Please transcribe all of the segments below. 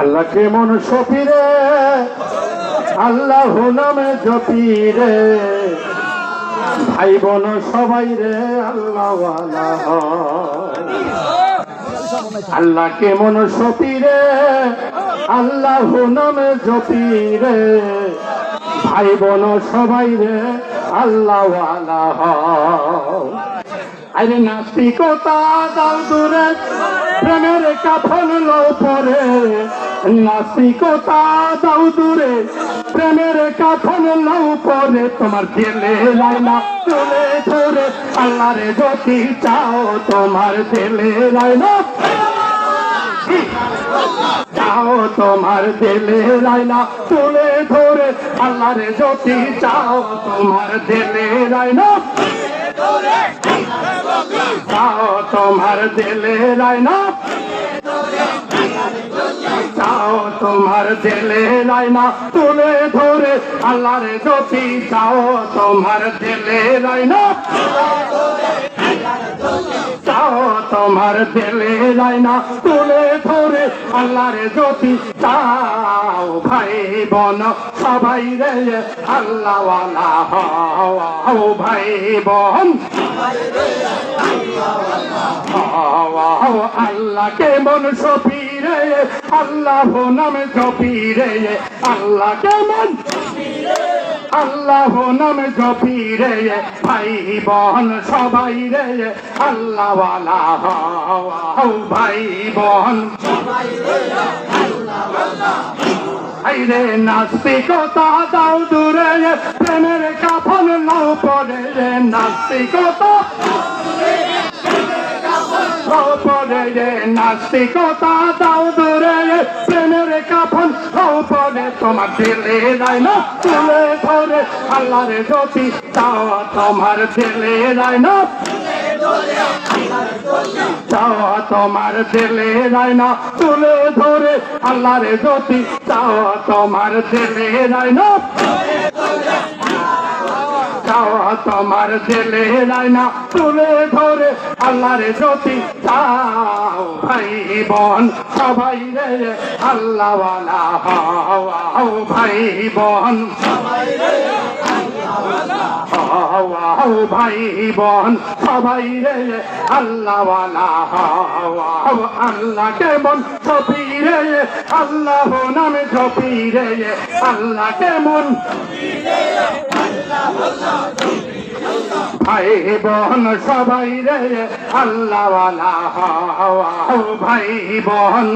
আল্লাহ কেমন সফিরে? আল্লাহ নামে জপিরে। ভাই বোন সবাই রে আল্লাহ আল্লাহ কেমন সফিরে? আল্লাহ নামে জপিরে। ভাই বোন সবাই রে আল্লাহ আরে নাস্তিকতা দাও দূরে। প্রেমের কাফন লও পরে। নাস্তিকতা দাও দূরে প্রেমের কাফন লও পরে। তোমার দিলে লাইলা তুলে ধরে, আল্লাহরে জ্যোতি চাও তোমার দিলে লাইলা চাও তোমার দিলে লাইলা তুলে ধরে, আল্লাহর জ্যোতি চাও তোমার দিলে লাইলা চাও তোমার দিলে লাইনা চাও তোমার দিলে লাইনা তুলে ধরে আল্লাহর জ্যোতি চাও তোমার দিলে লাইনা তোমার দিলে লাইনা তুলে ধরে আল্লাহর জ্যোতি চাও ভাই বোন সবাই রে, আল্লাহওয়ালা হও ভাই বোন আল্লাহ কেমন সফিরে, আল্লাহ নামে জপিরে আল্লাহ কেমন আল্লাহ নামে জপি রে ভাই বোন সবাই রে আল্লাহ হও ভাই বোন আইরে নাস্তিকতা দাও দূরে, প্রেমের কাফন নাও পরে রে, নাস্তিকতা নাও রে, নাস্তিকতা দাও দূরে। প্রেমের কাফন নাও পরে তোমার দিলে রায় না তুলে ধরে। আল্লাহর জ্যোতি তাও তোমার দিলে রায় না। চাও, তোমার দিলে রায়না তুলে ধরে। আল্লাহর জ্যোতি চাও, তোমার দিলে রায়না চাও তোমার দিলে রায়না তুলে ধরে আল্লাহর জ্যোতি। চাও ভাই বোন, সবাই রে আল্লাহওয়ালা হও ভাই বোন। হও ভাই বোন, সবাই রে আল্লাহওয়ালা হও আল্লাহ কেমন ছবি রে? আল্লাহ নামে ছবি রে। আল্লাহ কেমন? ভাই বোন সবাই রে, আল্লাহওয়ালা হও ভাই বোন।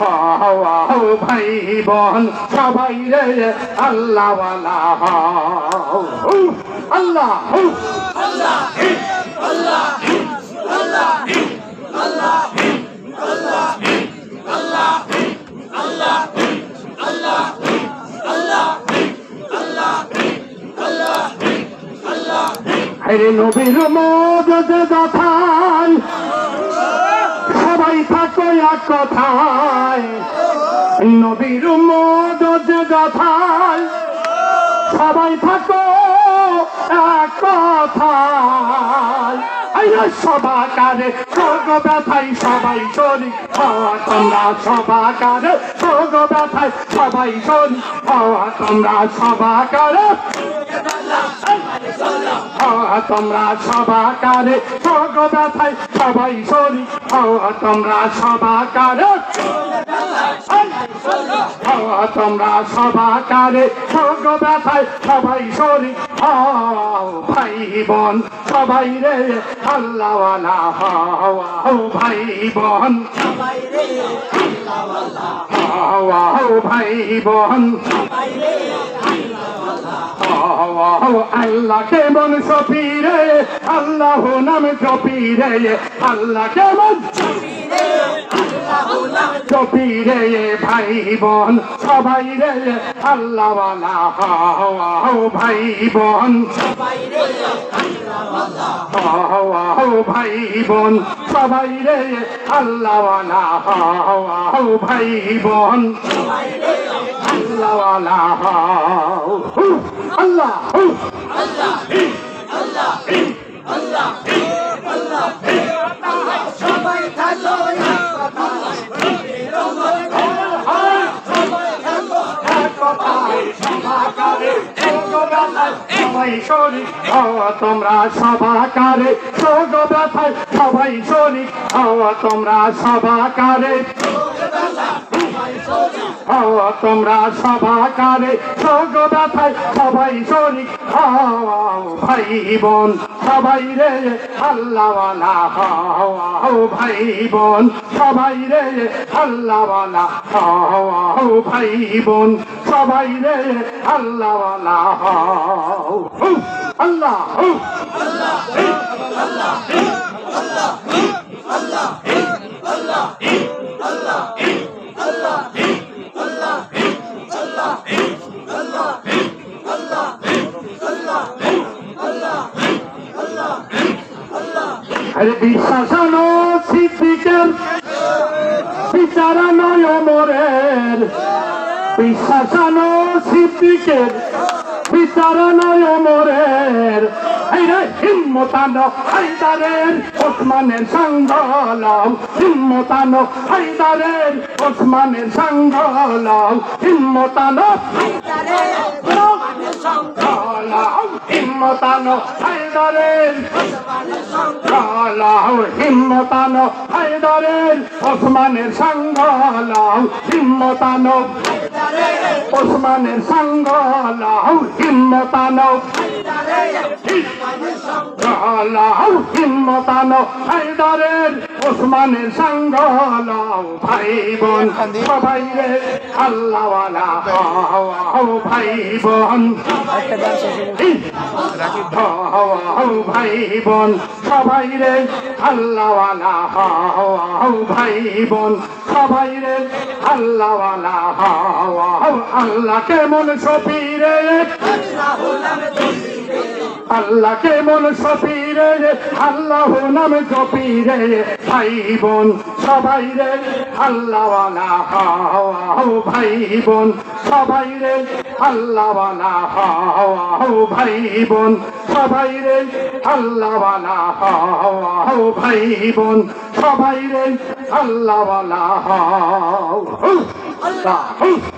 হও ভাই বোন সবাই রে, আল্লাহওয়ালা হও। আল্লাহ আরে নবীর মদত কথায় সবাই থাকো এক কথায়। নবীর মদত কথায় সবাই থাকো এক কথায়। সবাকারে সর্গ ব্যথায় সবাই শরীর হওয়া তোমরা সবাকারে সর্গ ব্যথায় সবাই শরীর হওয়া তোমরা সবাকারে। তোমরা সবাকারে ব্যথায় সবাই শরীর হওয়া তোমরা সবাকারে হওয়া তোমরা সবাকারে ব্যথায় সবাই হও ভাই বোন সবাই রে, আল্লাহওয়ালা হও ভাই বোন হও ভাই বোন আল্লাহ কেমন সফিরে আল্লাহ নাম জপিরে আল্লাহ কেমন জপিরে ভাই বোন সবাই রে আল্লাহওয়ালা হও ভাই বোন হও ভাই বোন সবাই রে আল্লাহওয়ালা হও ভাই বোন আল্লাহওয়ালা হও আল্লাহ সবাই থাকো, এক কথা রঙের ঘর হয়, সবাই তোমরা সবাকারে শোক সবাই শনি। হওয়া তোমরা সবাকারে সবাই ও তোমরা সবাকারে শোক ব্যথায় সবাই শরিক হও ভাই বোন সবাই রে আল্লাহওয়ালা হও ভাই বোন সবাই রে আল্লাহওয়ালা হও ভাই বোন সবাই রে আল্লাহওয়ালা হও আল্লাহ আরে বিশ্বাসানো সিদ্দিকের বিচারানো অমরের। বিশ্বাসানো সিদ্দিকের বিচারানো অমরের। এই রে হিম্মতানো হায়দারের ওসমানের সঙ্গ লও হিম্মতানো হায়দারের ওসমানের সঙ্গ লও হিম্মতানো হিম্মতানো হায়দারের লাও হিম্মতানো হায়দারের ওসমানের সঙ্গ লাও হিম্মতানো ওসমানের সঙ্গ লাও হিম্মতানো লাও হিম্মতানো হায়দারের ওসমানের সঙ্গ, লাও ভাই বোন সবাই রে, আল্লাহওয়ালা, হও ভাই বোন হও ভাই বোন সবাই রে, আল্লাহওয়ালা, হও ভাই বোন সবাই রে, আল্লাহওয়ালা, হও আল্লাহ। কেমন সফিরে? আল্লাহ কেমন সফিরে? আল্লাহ নাম জপিরে। ভাই বোন, সবাই রে। আল্লাহওয়ালা হও ভাই বোন, সবাই রে। আল্লাহওয়ালা হও ভাই বোন, সবাই রে। আল্লাহওয়ালা হও ভাই বোন, সবাই রে। আল্লাহওয়ালা হও আল্লাহ।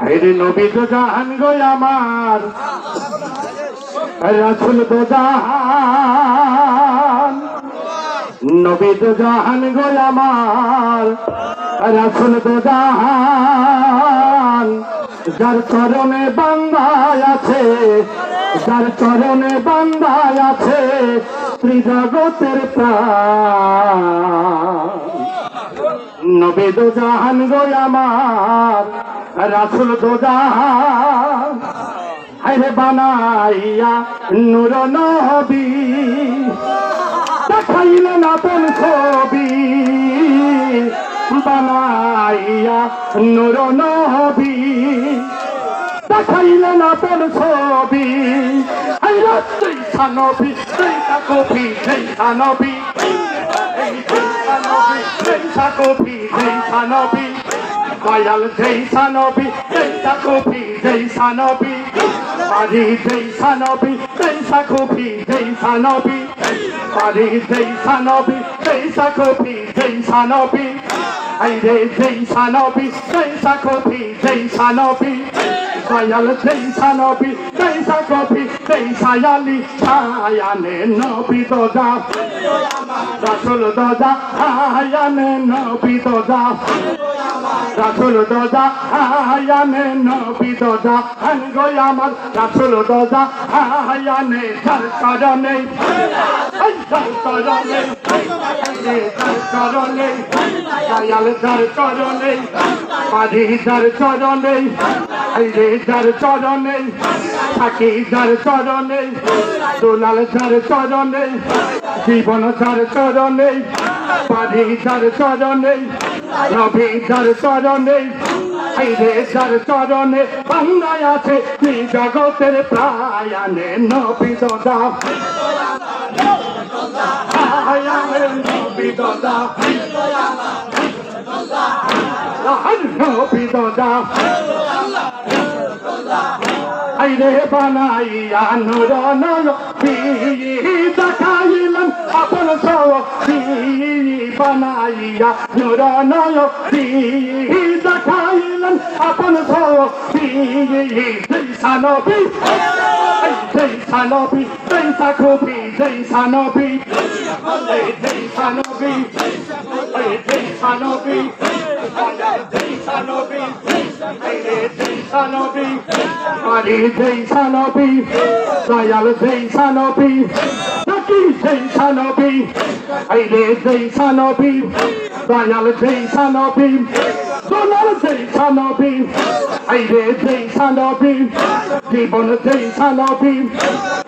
আরে নবী তো জাহান গো আমার। রাসুল তো জাহান। নবী তো জাহান গো আমার। রাসুল তো জাহান। যার চরণে বান্দায় আছে, যার চরণে বান্দায় আছে ত্রিজগতের প্রাণ। নবী দো জাহান গো রাসুল দো জাহান। বানাইয়া নূর নবী দেখাইলেন আপন ছবি। বানাইয়া নূর নবী দেখাইলেন আপন ছবি। আইরা জৈসা নবী। জৈসা কবি জৈসা নবী দয়াল জৈসা নবী জৈসা কবি জৈসা নবী পারি জৈসা নবী জৈসা কবি জৈসা নবী পারি জৈসা নবী জৈসা কবি জৈসা নবী আইরে জৈসা নবী জৈসা কবি জৈসা নবী দয়াল জৈসা নবী জৈসা কবি জৈসা আলী ছায়ানে নবী দোজা। রাসুল দোজা হায়ানে নবী দোজা। রাসুল দোজা হায়ানে নবী দোজা। হান গো আমার রাসুল দোজা হায়ানে যার কারণে। যার কারণে যার কারণে। দয়াল যার কারণে পারি চরণে এই রে যার চরণে, থাকি যার চরণে, দোলাল যার চরণে, জীবন যার চরণে পারি যার চরণে নবী যার চরণে রে যার চরণে, বাংলায় আছে তুই জগতের প্রায়ানে নবী দদা আয়ানে নবী দদা নবী দদা আইরে বানাইয়া নূর নবী দেখাইলেন আপন সবি বানাইয়া নূর নবী দেখাইলেন আপন সবি জৈসা নবী জৈসা নবী জৈসা খুবই জৈসা নবী জৈসা নবী জৈসা নবী জৈসা নবী জৈসা নবী সানবি আরে জয় সানবি দয়াল জয় সানবি নাকি জয় সানবি আইরে জয় সানবি দয়াল জয় সানবি দয়াল জয় সানবি আইরে জয় সানবি জীবন জয় সানবি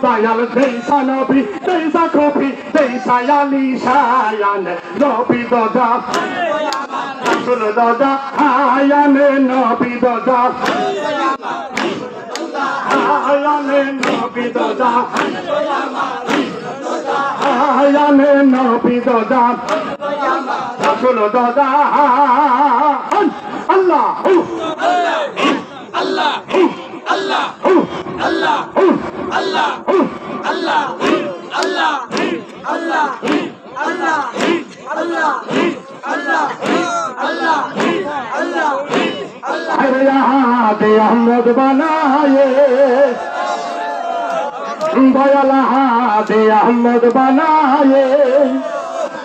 দয়াল জয় সানবি জয় সাকবি জয় সায়ালি সায়ান নবী দাদা রাসূল দাদা আয়ানে নবী দাদা আয়ানে নবী দাদা আয়ানে নবী দাদা রাসূল দাদা আল্লাহ আল্লাহ আল্লাহ আল্লাহ আল্লাহ আল্লাহ আল্লাহ আল্লাহ আল্লাহ আল্লাহ আল্লাহ अहमद बनाए दयाल हादे अहमद बनाए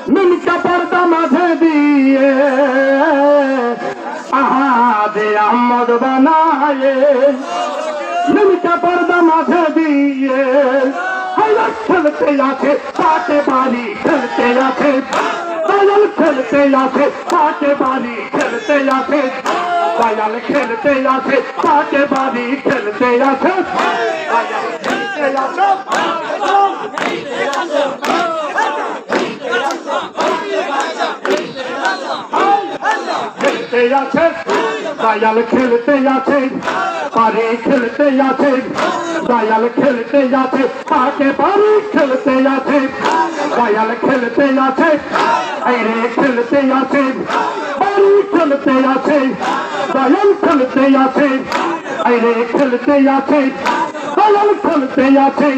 मिनका पर्दा मधे दिए आहादे अहमद बनाए मिनका पर्दा मधे दिए खेलते आते पाटे बाली खेलते आते। দয়াল খেলতে আছে পাটে বাড়ি খেলতে আছে দয়াল খেলতে আছে পাটে বাড়ি খেলতে আছে দয়াল খেলতে আছে খেলতে আছে দয়াল খেলতে আছে পারে খেলতে আছে দয়াল খেলতে আছে পাকে পারে খেলতে আছে দয়াল খেলতে আছে আরে খেলতে আছে পারে খেলতে আছে দয়াল খেলতে আছে আরে খেলতে আছে দয়াল খেলতে আছে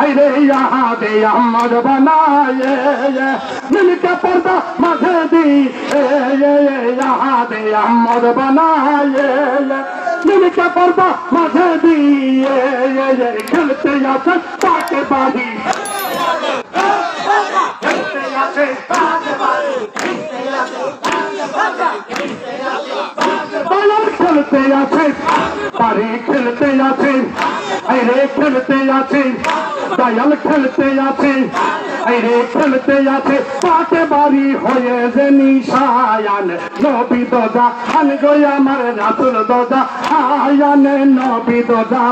হাইরে ইহা দে আমার বানায় মিলকে পর্দা মাঝে দি ইহা দে আমার বানায় মিলকে পর্দা মাঝে দি খেলতে আছে তাকে বাড়ি। খেলতে আছে বাড়ি। খেলতে আছে পারে খেলতে আছে আরে খেলতে আছে, দয়াল খেলতে আছে আরে খেলতে আছে, পাটে বাড়ি হয়ে যে নিশায়ান, নবী দাদা আন গই আমার রাতুল দাদা আয়ানে নবী দাদা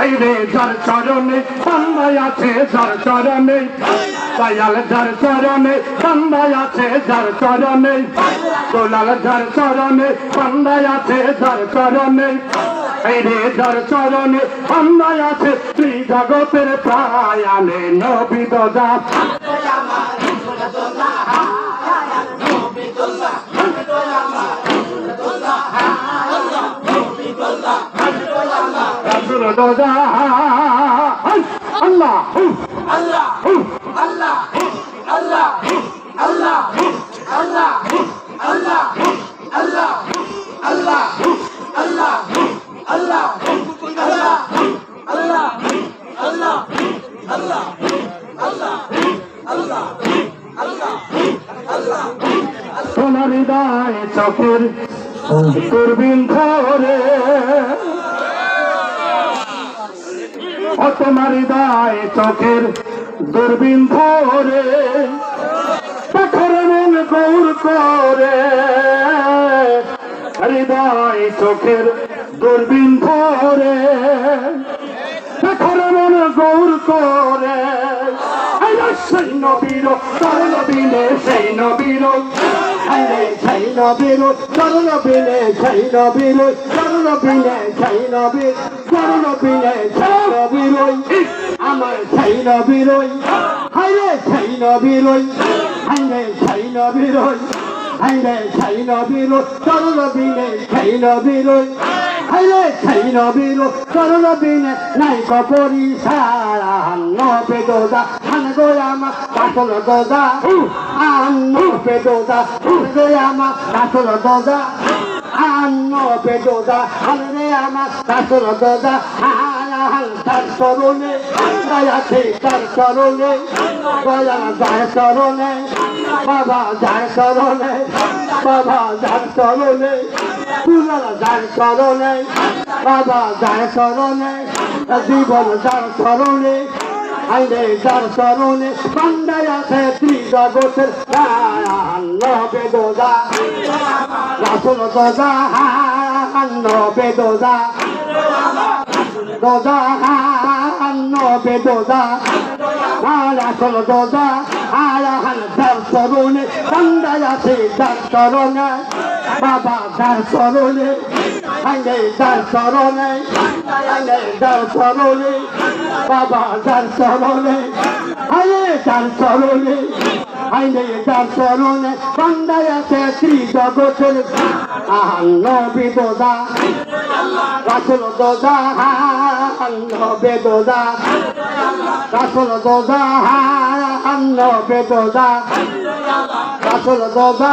আইরে যার চরণে বান্দায় আছে, যার চরণে দয়াল যার চরণে বান্দায় আছে যার চরণে। দোলাল যার চরণে বান্দায় আছে যার চরণে। আইরে যার চরণে বান্দায় আছে তুই জগতের প্রায়ানে নবী দাদা রাসূল দাদা আল্লাহ আল্লাহ আল্লাহ আল্লাহ আল্লাহ আল্লাহ আল্লাহ আল্লাহ আল্লাহ আল্লাহ আল্লাহ আল্লাহ আল্লাহ আল্লাহ আল্লাহ আল্লাহ আল্লাহ আল্লাহ সোনার হৃদয় চোখের দূরবীন ধরে ও তোমার হৃদয় চোখের দূরবীন ধরে। পাখরে মন গৌর করে। হৃদয় চোখের দূরবীন ধরে। ঘরে মনে গৌর করে। সেই নবীর, তার নবীনে সেই নবীর। সেই নবীর, তার নবীনে সেই নবীর। তার নবীনে সেই নবীর। আমার নবীরে সেই নবীরই আমার সেই নবীরই হাইরে সেই নবীরই হাইরে সেই নবীরই হাইরে সেই নবীরই তোর নবীরে সেই নবীরই হাইরে সেই নবীরই তোর নবীরে নাই কপরি সারা নবে দোদা হান গোয়ামা কাতল দোদা। আন নবে দোদা হান গোয়ামা কাতল দোদা। আন নবে দোদা হান রে আমা কাতল দোদা হান তার চরণে দয়াছে তার চরণে, দয়া যার চরণে, বাবা যার চরণে, বাবা যার চরণে পুরানা যার চরণে, বাবা যার চরণে, জীবন যার চরণে আইনে যার চরণে, বান্দায় আছে ত্রিজগতের নবে hanno bedoza doza hanno bedoza ala solo doza ala han dar sorone banda ya se dar sorone baba dar sorone আইনে যার চরণে আইনে যার চরণে, বাবা যার চরণে আইনে যার চরণে, আইনে যার চরণে, বান্দায় আছে ত্রিজগতের নবী দোদা রাসুল দোদা নবে দোদা রাসুল দোদা নবে দোদা রাসুল দোদা